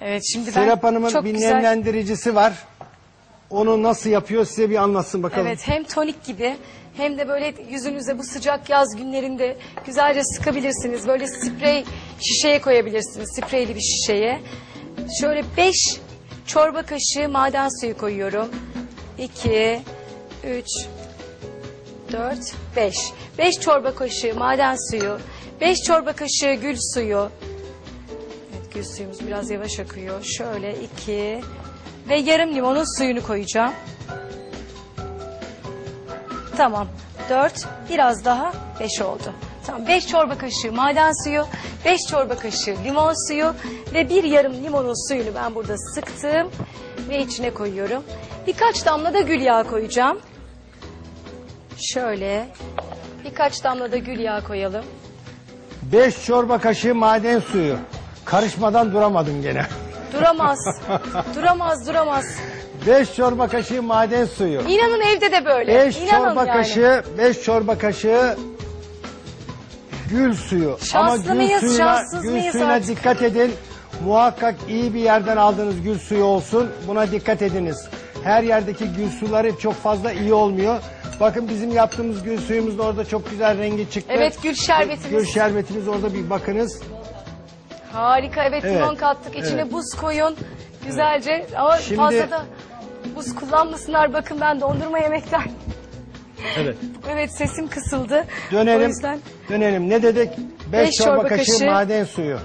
Evet şimdi Serap Hanım'ın bir nemlendiricisi var. Onu nasıl yapıyor size bir anlatsın bakalım. Evet hem tonik gibi hem de böyle yüzünüze bu sıcak yaz günlerinde güzelce sıkabilirsiniz. Böyle sprey şişeye koyabilirsiniz. Spreyli bir şişeye. Şöyle 5 çorba kaşığı maden suyu koyuyorum. 2 3 4 5. 5 çorba kaşığı maden suyu, 5 çorba kaşığı gül suyu. Gül suyumuz biraz yavaş akıyor. Şöyle 2 ve yarım limonun suyunu koyacağım. Tamam. 4 biraz daha 5 oldu. Tamam 5 çorba kaşığı maden suyu, 5 çorba kaşığı limon suyu ve bir yarım limonun suyunu ben burada sıktım ve içine koyuyorum. Birkaç damla da gül yağı koyacağım. Şöyle birkaç damla da gül yağı koyalım. 5 çorba kaşığı maden suyu. Karışmadan duramadım gene. Duramaz. duramaz, duramaz. 5 çorba kaşığı maden suyu. İnanın evde de böyle. 5 İnanın çorba yani. kaşığı 5 çorba kaşığı gül suyu. Ama Şanslı gül mıyız, suyuna, gül mıyız suyuna artık? dikkat edin. Muhakkak iyi bir yerden aldığınız gül suyu olsun. Buna dikkat ediniz. Her yerdeki gül suları çok fazla iyi olmuyor. Bakın bizim yaptığımız gül suyumuz da orada çok güzel rengi çıktı. Evet, gül şerbetimiz. Gül şerbetimiz orada bir bakınız. Harika evet, Evet, limon kattık içine evet. buz koyun güzelce ama Şimdi- fazla da buz kullanmasınlar bakın ben dondurma yemekten Evet. evet sesim kısıldı o Dönelim. yüzden Dönelim. Ne dedik? 5 Beş çorba, çorba kaşığı, kaşığı, maden suyu.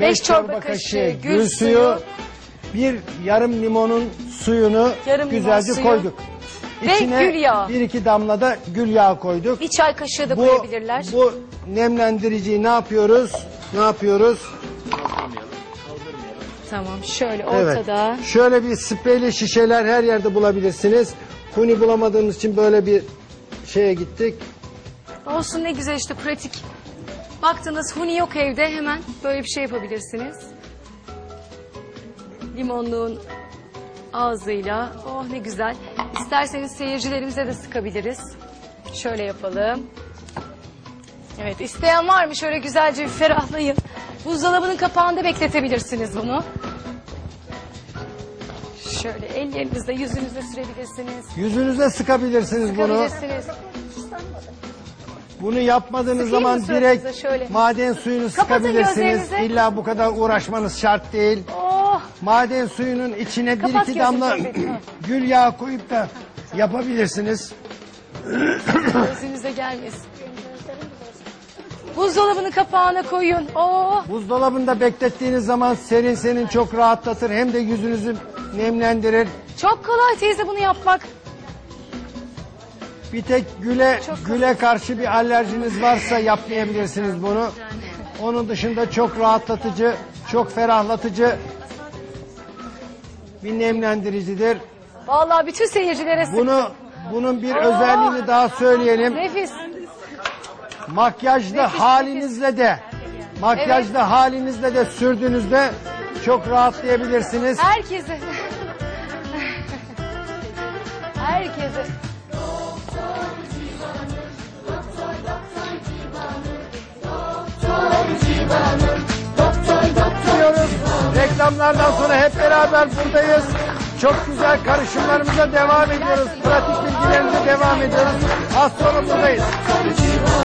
beş 5 çorba kaşığı gül suyu, bir yarım limonun suyunu Yarım limon güzelce suyu koyduk. ve gül yağı. bir iki damla da gül yağı koyduk. bir çay kaşığı da Bu, koyabilirler bu nemlendiriciyi ne yapıyoruz? Ne yapıyoruz? tamam şöyle Evet. ortada Şöyle bir spreyli şişeler her yerde bulabilirsiniz. Kuni bulamadığımız için böyle bir şeye gittik. olsun ne güzel işte pratik baktınız huni yok evde hemen böyle bir şey yapabilirsiniz limonluğun ağzıyla oh ne güzel İsterseniz seyircilerimize de sıkabiliriz şöyle yapalım Evet isteyen var mı şöyle güzelce bir ferahlayın buzdolabının kapağında bekletebilirsiniz bunu şöyle ellerinizle yüzünüzle sürebilirsiniz Yüzünüze sıkabilirsiniz bunu. sıkabilirsiniz Bunu yapmadığınız Sıkayım zaman direkt şöyle? maden suyunu Kapatın sıkabilirsiniz. gözlerinizi. İlla bu kadar uğraşmanız şart değil. oh Maden suyunun içine bir Kapat iki gözünü, damla. Ha. gül yağı koyup da yapabilirsiniz. Gözünüze gelmesin. Buzdolabının kapağına koyun. Oh, Buzdolabında beklettiğiniz zaman serin serin çok rahatlatır. Hem de yüzünüzü nemlendirir. çok kolay teyze bunu yapmak. Bir tek güle Çok güle karşı bir alerjiniz varsa yapmayabilirsiniz bunu. Onun dışında çok rahatlatıcı, çok ferahlatıcı bir nemlendiricidir. Vallahi bütün seyircilere sık. Bunu bunun bir Oo. özelliğini daha söyleyelim. Nefis. Makyajlı halinizle de makyajlı halinizle de sürdüğünüzde çok rahatlayabilirsiniz. Herkese. Herkese. diyoruz. Reklamlardan sonra hep beraber buradayız. Çok güzel karışımlarımıza devam ediyoruz. Pratik bilgilerimize devam ediyoruz. Az sonra buradayız.